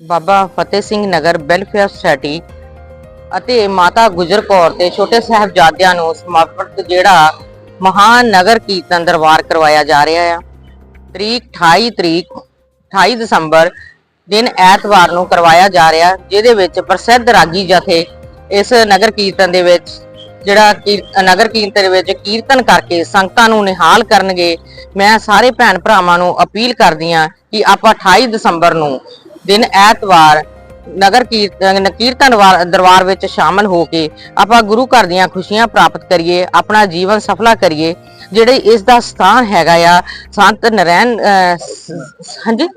Baba Fateh Singh Nagar welfare society ਅਤੇ ਮਾਤਾ ਗੁਜਰ ਕੌਰ ਤੇ ਛੋਟੇ ਸਾਹਿਬਜ਼ਾਦਿਆਂ ਨੂੰ ਸਮਰਪਿਤ ਜਿਹੜਾ ਮਹਾਨ ਨਗਰ ਕੀਰਤਨ ਦਰਬਾਰ ਕਰਵਾਇਆ ਜਾ ਰਿਹਾ ਆ। ਤਰੀਕ 28 ਤਰੀਕ 28 ਦਸੰਬਰ ਦਿਨ ਐਤਵਾਰ ਨੂੰ ਕਰਵਾਇਆ ਜਾ ਰਿਹਾ, ਜਿਹਦੇ ਵਿੱਚ ਪ੍ਰਸਿੱਧ ਰਾਗੀ ਜਥੇ ਇਸ ਨਗਰ ਕੀਰਤਨ ਦੇ ਵਿੱਚ ਜਿਹੜਾ ਨਗਰ ਕੀਰਤਨ ਵਿੱਚ ਕੀਰਤਨ ਕਰਕੇ ਸੰਗਤਾਂ ਨੂੰ ਨਿਹਾਲ ਕਰਨਗੇ। ਮੈਂ ਸਾਰੇ ਭੈਣ ਭਰਾਵਾਂ ਨੂੰ ਅਪੀਲ ਕਰਦੀ ਹਾਂ ਕਿ ਆਪਾਂ 28 ਦਸੰਬਰ ਨੂੰ ਦਿਨ ਐਤਵਾਰ ਨਗਰ ਕੀਰਤਨ ਦਰਬਾਰ ਵਿੱਚ ਸ਼ਾਮਲ ਹੋ ਕੇ ਆਪਾਂ ਗੁਰੂ ਘਰ ਦੀਆਂ ਖੁਸ਼ੀਆਂ ਪ੍ਰਾਪਤ ਕਰੀਏ ਆਪਣਾ ਜੀਵਨ ਸਫਲਾ ਕਰੀਏ ਜਿਹੜੇ ਇਸ ਦਾ ਸਥਾਨ ਹੈਗਾ ਆ ਸੰਤ ਨਰੈਣ ਅਹ, ਹਾਂਜੀ?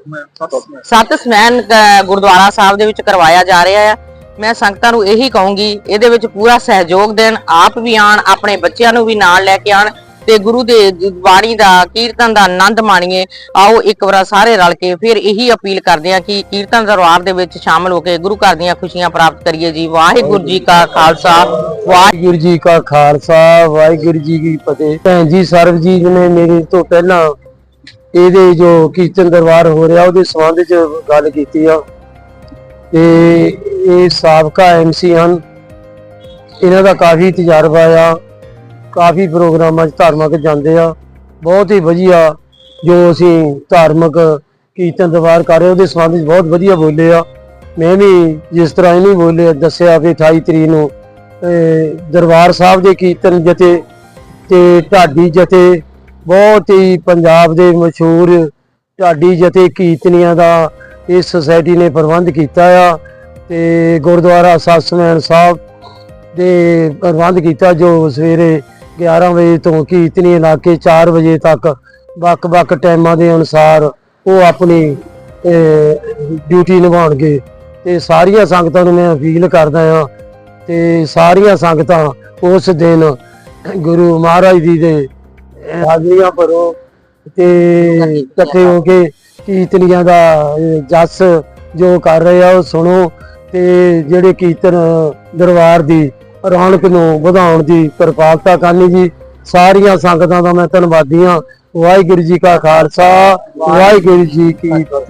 ਸਤ ਸਮੈਨ ਅਹ, ਗੁਰਦੁਆਰਾ ਸਾਹਿਬ ਦੇ ਵਿੱਚ ਕਰਵਾਇਆ ਜਾ ਰਿਹਾ ਆ। ਮੈਂ ਸੰਗਤਾਂ ਨੂੰ ਇਹੀ ਕਹੂੰਗੀ ਇਹਦੇ ਵਿੱਚ ਪੂਰਾ ਸਹਿਯੋਗ ਦੇਣ ਆਪ ਵੀ ਆਣ ਆਪਣੇ ਬੱਚਿਆਂ ਨੂੰ ਵੀ ਨਾਲ ਲੈ ਕੇ ਆਣ ਤੇ ਗੁਰੂ ਦੇ ਬਾਣੀ ਦਾ ਕੀਰਤਨ ਦਾ ਆਨੰਦ ਮਾਣੀਏ, ਆਓ ਇੱਕ ਵਾਰ ਸਾਰੇ ਰਲ ਕੇ ਫਿਰ ਇਹੀ ਅਪੀਲ ਕਰਦੇ ਹਾਂ ਕਿ ਕੀਰਤਨ ਦਰਬਾਰ ਦੇ ਵਿੱਚ ਸ਼ਾਮਲ ਹੋ ਕੇ ਗੁਰੂ ਘਰ ਦੀਆਂ ਖੁਸ਼ੀਆਂ ਪ੍ਰਾਪਤ ਕਰੀਏ ਜੀ। ਵਾਹਿਗੁਰੂ ਜੀ ਕਾ ਖਾਲਸਾ, ਵਾਹਿਗੁਰੂ ਜੀ ਕਾ ਖਾਲਸਾ, ਵਾਹਿਗੁਰੂ ਜੀ ਕੀ ਫਤਿਹ। ਭੈਣ ਜੀ ਸਰਬਜੀਤ ਨੇ ਮੇਰੇ ਤੋਂ ਪਹਿਲਾਂ ਇਹਦੇ ਜੋ ਕੀਰਤਨ ਦਰਬਾਰ ਹੋ ਰਿਹਾ, ਉਹਦੇ ਸੰਬੰਧ ਚ ਗੱਲ ਕੀਤੀ ਆ। ਤੇ ਇਹ ਸਾਬਕਾ ਐਮਸੀ ਹਨ। ਇਹਨਾਂ ਦਾ ਕਾਫੀ ਤਜਰਬਾ ਆ। ਕਾਫੀ ਪ੍ਰੋਗਰਾਮਾਂ 'ਚ ਧਾਰਮਿਕ ਜਾਂਦੇ ਆ। ਬਹੁਤ ਹੀ ਵਧੀਆ ਜੋ ਅਸੀਂ ਧਾਰਮਿਕ ਕੀਰਤਨ ਦਰਬਾਰ ਕਰ ਰਹੇ ਉਹਦੇ ਸੰਬੰਧ 'ਚ ਬਹੁਤ ਵਧੀਆ ਬੋਲੇ ਆ। ਮੈਂ ਵੀ ਜਿਸ ਤਰ੍ਹਾਂ ਇਹਨੂੰ ਬੋਲੇ, ਦੱਸਿਆ ਵੀ 28 ਤਰੀਕ ਨੂੰ ਦਰਬਾਰ ਸਾਹਿਬ ਦੇ ਕੀਰਤਨ ਜਥੇ ਤੇ ਢਾਡੀ ਜਥੇ, ਬਹੁਤ ਹੀ ਪੰਜਾਬ ਦੇ ਮਸ਼ਹੂਰ ਢਾਡੀ ਜਥੇ ਕੀਰਤਨੀਆਂ ਦਾ ਇਸ ਸੁਸਾਇਟੀ ਨੇ ਪ੍ਰਬੰਧ ਕੀਤਾ ਆ ਤੇ ਗੁਰਦੁਆਰਾ ਸਤਸਮੈਨ ਸਾਹਿਬ ਦੇ ਪ੍ਰਬੰਧ ਕੀਤਾ ਜੋ ਸਵੇਰੇ 11 ਵਜੇ ਤੋਂ ਕੀਰਤਨੀ ਲਾ ਕੇ 4 ਵਜੇ ਤੱਕ ਵੱਖ-ਵੱਖ ਟਾਈਮਾਂ ਦੇ ਅਨੁਸਾਰ ਉਹ ਆਪਣੀ ਡਿਊਟੀ ਨਿਭਾਉਣਗੇ। ਤੇ ਸਾਰੀਆਂ ਸੰਗਤਾਂ ਨੂੰ ਮੈਂ ਅਪੀਲ ਕਰਦਾ ਹਾਂ ਤੇ ਸਾਰੀਆਂ ਸੰਗਤਾਂ ਉਸ ਦਿਨ ਗੁਰੂ ਮਹਾਰਾਜ ਜੀ ਦੇ ਹਾਜ਼ਰੀਆਂ ਭਰੋ ਤੇ ਇਕੱਠੇ ਹੋ ਕੇ ਕੀਰਤਨੀਆਂ ਦਾ ਅਹ, ਜਸ ਜੋ ਕਰ ਰਹੇ ਆ ਉਹ ਸੁਣੋ ਤੇ ਜਿਹੜੇ ਕੀਰਤਨ ਦਰਬਾਰ ਦੀ ਰੌਣਕ ਨੂੰ ਵਧਾਉਣ ਦੀ ਕਿਰਪਾਲਤਾ ਕਰਨੀ ਜੀ। ਸਾਰੀਆਂ ਸੰਗਤਾਂ ਦਾ ਮੈਂ ਧੰਨਵਾਦੀ ਹਾਂ। ਵਾਹਿਗੁਰੂ ਜੀ ਕਾ ਖਾਲਸਾ, ਵਾਹਿਗੁਰੂ ਜੀ ਕੀ ਫਤਿਹ।